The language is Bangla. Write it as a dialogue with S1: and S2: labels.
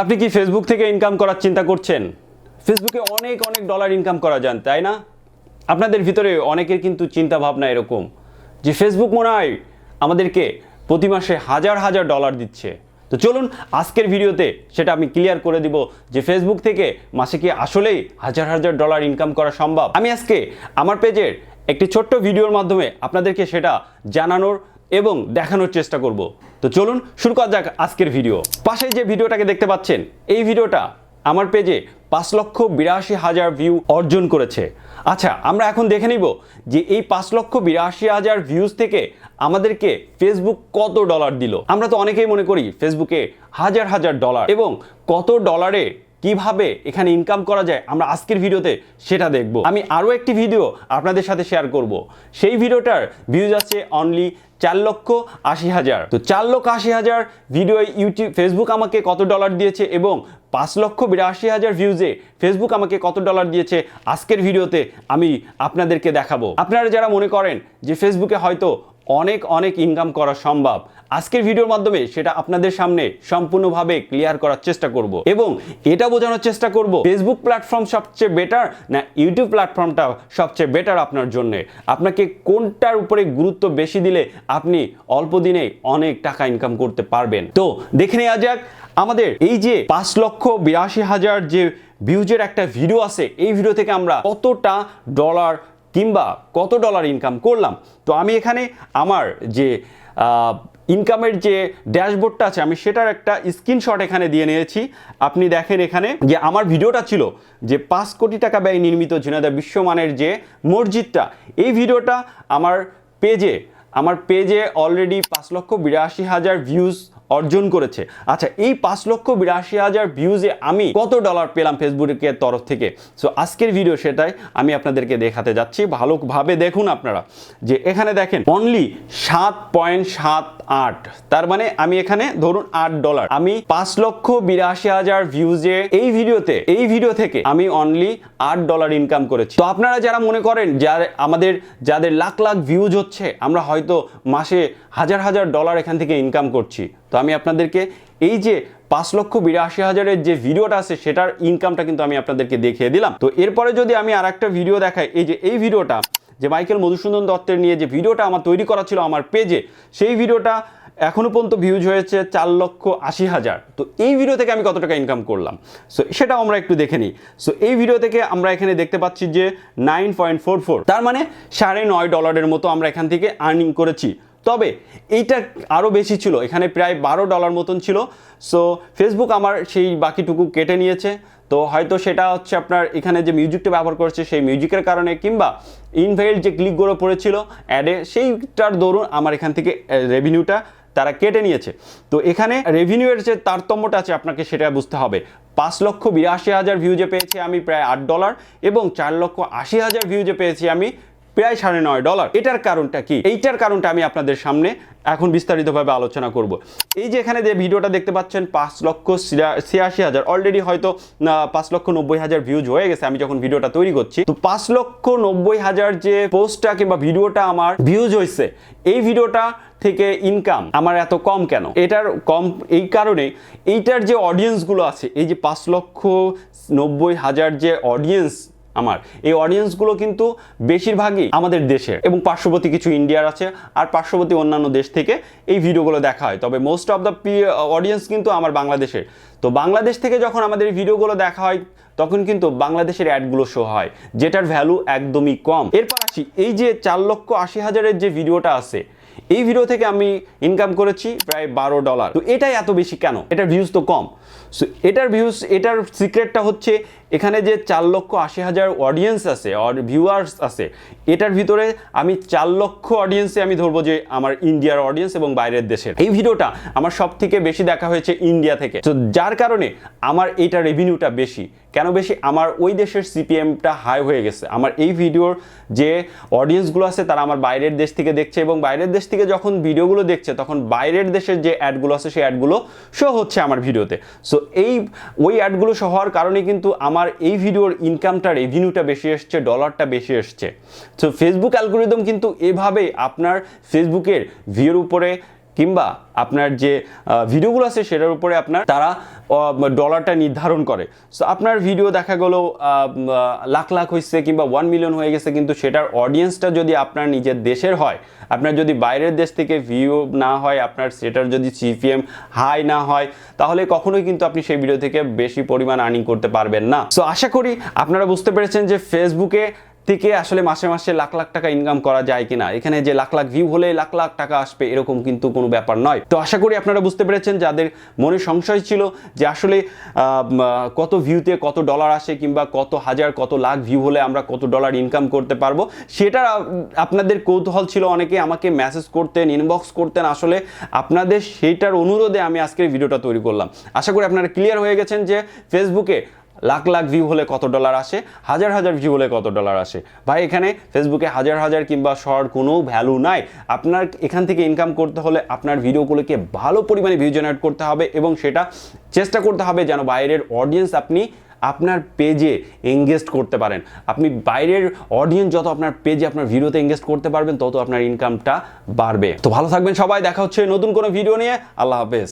S1: আপনি কি ফেসবুক থেকে ইনকাম করার চিন্তা করছেন? ফেসবুকে অনেক অনেক ডলার ইনকাম করা যান, তাই না? আপনাদের ভিতরে অনেকের কিন্তু চিন্তা ভাবনা এরকম যে ফেসবুক মনে হয় আমাদেরকে প্রতি মাসে হাজার হাজার ডলার দিচ্ছে। তো চলুন আজকের ভিডিওতে সেটা আমি ক্লিয়ার করে দিব যে ফেসবুক থেকে মাসে কি আসলেই হাজার হাজার ডলার ইনকাম করা সম্ভব। আমি আজকে আমার পেজের একটি ছোট্ট ভিডিওর মাধ্যমে আপনাদেরকে সেটা জানানোর এবং দেখানোর চেষ্টা করব। তো চলুন শুরু করা যাক আজকের ভিডিও। পাশে যে ভিডিওটাকে দেখতে পাচ্ছেন, এই ভিডিওটা আমার পেজে পাঁচ লক্ষ বিরাশি হাজার ভিউ অর্জন করেছে। আচ্ছা আমরা এখন দেখে নিব যে এই পাঁচ লক্ষ বিরাশি হাজার ভিউজ থেকে আমাদেরকে ফেসবুক কত ডলার দিল। আমরা তো অনেকেই মনে করি ফেসবুকে হাজার হাজার ডলার এবং কত ডলারে কীভাবে এখানে ইনকাম করা যায়, আমরা আজকের ভিডিওতে সেটা দেখব। আমি আরও একটি ভিডিও আপনাদের সাথে শেয়ার করব। সেই ভিডিওটার ভিউজ আছে অনলি চার লক্ষ আশি হাজার। তো চার লক্ষ আশি হাজার ভিডিও ইউটিউব ফেসবুক আমাকে কত ডলার দিয়েছে এবং পাঁচ লক্ষ বিরাশি হাজার ভিউজে ফেসবুক আমাকে কত ডলার দিয়েছে, আজকের ভিডিওতে আমি আপনাদেরকে দেখাবো। আপনারা যারা মনে করেন যে ফেসবুকে হয়তো অনেক অনেক ইনকাম করা সম্ভব। আজকের ভিডিওর মাধ্যমে সেটা আপনাদের সামনে সম্পূর্ণভাবে ক্লিয়ার করার চেষ্টা করব এবং এটা বোঝানোর চেষ্টা করব ফেসবুক প্ল্যাটফর্ম সবচেয়ে বেটার না ইউটিউব প্ল্যাটফর্মটা সবচেয়ে বেটার আপনার জন্য? আপনাকে কোনটার উপরে গুরুত্ব বেশি দিলে আপনি অল্প দিনে অনেক টাকা ইনকাম করতে পারবেন? তো দেখে নেওয়া যাক, আমাদের এই যে পাঁচ লক্ষ বিরাশি হাজার যে ভিউজের একটা ভিডিও আছে, এই ভিডিও থেকে আমরা কতটা ডলার কিংবা কত ডলার ইনকাম করলাম। তো আমি এখানে আমার যে ইনকামের যে ড্যাশবোর্ডটা আছে, আমি সেটার একটা স্ক্রিনশট এখানে দিয়ে নিয়েছি। আপনি দেখেন এখানে যে আমার ভিডিওটা ছিল যে পাঁচ কোটি টাকা ব্যয় নির্মিত ঝিনাদা বিশ্বমানের যে মসজিদটা, এই ভিডিওটা আমার পেজে আমার পেজে অলরেডি পাঁচ লক্ষ বিরাশি হাজার ভিউজ অর্জন করেছে। আচ্ছা এই পাঁচ লক্ষ বিরাশি হাজার ভিউজে আমি কত ডলার পেলাম ফেসবুকের তরফ থেকে? সো আজকের ভিডিও সেটাই আমি আপনাদেরকে দেখাতে যাচ্ছি। ভালোভাবে দেখুন আপনারা। যে এখানে দেখেন অনলি সাত পয়েন্ট সাত আট। তার মানে আমি এখানে ধরুন আট ডলার আমি পাঁচ লক্ষ বিরাশি হাজার ভিউজে এই ভিডিওতে, এই ভিডিও থেকে আমি অনলি আট ডলার ইনকাম করেছি। তো আপনারা যারা মনে করেন যার আমাদের, যাদের লাখ লাখ ভিউজ হচ্ছে, আমরা হয়তো মাসে হাজার হাজার ডলার এখান থেকে ইনকাম করছি। তো আমি আপনাদেরকে এই যে পাঁচ লক্ষ বিরাশি হাজারের যে ভিডিওটা আছে, সেটার ইনকামটা কিন্তু আমি আপনাদেরকে দেখিয়ে দিলাম। তো এরপরে যদি আমি আর একটা ভিডিও দেখাই, এই যে এই ভিডিওটা যে মাইকেল মধুসূদন দত্তের নিয়ে যে ভিডিওটা আমার তৈরি করা ছিল আমার পেজে, সেই ভিডিওটা এখনও পর্যন্ত ভিউজ হয়েছে চার লক্ষ আশি হাজার। তো এই ভিডিও থেকে আমি কত টাকা ইনকাম করলাম? সো সেটাও আমরা একটু দেখে নিই। সো এই ভিডিও থেকে আমরা এখানে দেখতে পাচ্ছি যে নাইন পয়েন্ট ফোর ফোর তার মানে সাড়ে নয় ডলারের মতো আমরা এখান থেকে আর্নিং করেছি। তবে এইটা আরও বেশি ছিল, এখানে প্রায় বারো ডলার মতন ছিল। সো ফেসবুক আমার সেই বাকিটুকু কেটে নিয়েছে। তো হয়তো সেটা হচ্ছে আপনার এখানে যে মিউজিকটা ব্যবহার করেছে সেই মিউজিকের কারণে কিংবা ইনভেল যে ক্লিকগুলো পড়েছিল অ্যাডে সেইটার দরুন আমার এখান থেকে রেভিনিউটা তারা কেটে নিয়েছে। তো এখানে রেভিনিউয়ের যে তারতম্যটা আছে আপনাকে সেটা বুঝতে হবে। পাঁচ লক্ষ বিরাশি হাজার ভিউজে পেয়েছি আমি প্রায় আট ডলার এবং চার লক্ষ আশি হাজার ভিউজে পেয়েছি আমি প্রায় সাড়ে নয় ডলার। এটার কারণটা কি? এইটার কারণটা আমি আপনাদের সামনে এখন বিস্তারিতভাবে আলোচনা করব। এই যে এখানে যে ভিডিওটা দেখতে পাচ্ছেন, পাঁচ লক্ষ ছিয়াশি হাজার। অলরেডি হয়তো পাঁচ লক্ষ নব্বই হাজার ভিউজ হয়ে গেছে আমি যখন ভিডিওটা তৈরি করছি। তো পাঁচ লক্ষ নব্বই হাজার যে পোস্টটা কিংবা ভিডিওটা আমার ভিউজ হয়েছে, এই ভিডিওটা থেকে ইনকাম আমার এত কম কেন? এটার কম, এই কারণে এইটার যে অডিয়েন্সগুলো আছে, এই যে পাঁচ লক্ষ নব্বই হাজার যে অডিয়েন্স আমার। এই অডিয়েন্সগুলো কিন্তু বেশিরভাগই আমাদের দেশের এবং পার্শ্ববর্তী কিছু ইন্ডিয়ার আছে আর পার্শ্ববর্তী অন্যান্য দেশ থেকে এই ভিডিওগুলো দেখা হয়। তবে মোস্ট অফ দ্য অডিয়েন্স কিন্তু আমার বাংলাদেশের। তো বাংলাদেশ থেকে যখন আমাদের এই ভিডিওগুলো দেখা হয়, তখন কিন্তু বাংলাদেশের অ্যাডগুলো শো হয়, যেটার ভ্যালু একদমই কম। এরপর আসি, এই যে চার লক্ষ আশি হাজারের যে ভিডিওটা আছে, এই ভিডিও থেকে আমি ইনকাম করেছি প্রায় বারো ডলার তো এটাই এত বেশি কেন? এটার ভিউজ তো কম। সো এটার ভিউজ এটার সিক্রেটটা হচ্ছে এখানে যে চার লক্ষ আশি হাজার অডিয়েন্স আছে আর ভিউয়ার্স আছে, এটার ভিতরে আমি চার লক্ষ অডিয়েন্সে আমি ধরবো যে আমার ইন্ডিয়ার অডিয়েন্স এবং বাইরের দেশের। এই ভিডিওটা আমার সব থেকে বেশি দেখা হয়েছে ইন্ডিয়া থেকে। তো যার কারণে আমার এইটা রেভিনিউটা বেশি। কেন বেশি? আমার ওই দেশের সিপিএমটা হাই হয়ে গেছে। আমার এই ভিডিওর যে অডিয়েন্সগুলো আছে, তারা আমার বাইরের দেশ থেকে দেখছে এবং বাইরের দেশ থেকে যখন ভিডিওগুলো দেখছে, তখন বাইরের দেশের যে অ্যাডগুলো আছে, সেই অ্যাডগুলো শো হচ্ছে আমার ভিডিওতে সো এই, ওই অ্যাডগুলো শো হওয়ার কারণে কিন্তু আমার এই ভিডিওর ইনকামটা রেভিনিউটা বেশি এসছে ডলারটা বেশি এসছে। তো ফেসবুক অ্যালগোরিদম কিন্তু এভাবে আপনার ফেসবুকের ভিউর উপরে কিংবা আপনার যে ভিডিওগুলো আছে সেটার উপরে আপনার, তারা ডলারটা নির্ধারণ করে। সো আপনার ভিডিও দেখা গেলো লাখ লাখ হয়েছে কিংবা ওয়ান মিলিয়ন হয়ে গেছে, কিন্তু সেটার অডিয়েন্সটা যদি আপনার নিজের দেশের হয়, আপনার যদি বাইরের দেশ থেকে ভিউ না হয়, আপনার সেটার যদি সিপিএম হাই না হয়, তাহলে কখনোই কিন্তু আপনি সেই ভিডিও থেকে বেশি পরিমাণ আর্নিং করতে পারবেন না। সো আশা করি আপনারা বুঝতে পেরেছেন যে ফেসবুকে থেকে আসলে মাসে মাসে লাখ লাখ টাকা ইনকাম করা যায় কিনা? এখানে যে লাখ লাখ ভিউ হলে লাখ লাখ টাকা আসবে, এরকম কিন্তু কোনো ব্যাপার নয়। তো আশা করি আপনারা বুঝতে পেরেছেন, যাদের মনে সংশয় ছিল যে আসলে কত ভিউতে কত ডলার আসে কিংবা কত হাজার, কত লাখ ভিউ হলে আমরা কত ডলার ইনকাম করতে পারব সেটা আপনাদের কৌতূহল ছিল অনেকে আমাকে মেসেজ করতেন ইনবক্স করতেন। আসলে আপনাদের সেইটার অনুরোধে আমি আজকের ভিডিওটা তৈরি করলাম। আশা করি আপনারা ক্লিয়ার হয়ে গেছেন যে ফেসবুকে লাখ লাখ ভিউ হলে কত ডলার আসে? হাজার হাজার ভিউ হলে কত ডলার আসে? ভাই, এখানে ফেসবুকে হাজার হাজার কিংবা শর্ট কোনো ভ্যালু নাই। আপনার এখান থেকে ইনকাম করতে হলে আপনার ভিডিওগুলোকে ভালো পরিমাণে ভিউ জেনারেট করতে হবে এবং সেটা চেষ্টা করতে হবে যেন বাইরের অডিয়েন্স আপনি আপনার পেজে এঙ্গেজ করতে পারেন। আপনি বাইরের অডিয়েন্স যত আপনার পেজে আপনার ভিডিওতে এঙ্গেজ করতে পারবেন, তত আপনার ইনকামটা বাড়বে। তো ভালো থাকবেন সবাই, দেখা হচ্ছে নতুন কোনো ভিডিও নিয়ে। আল্লাহ হাফেজ।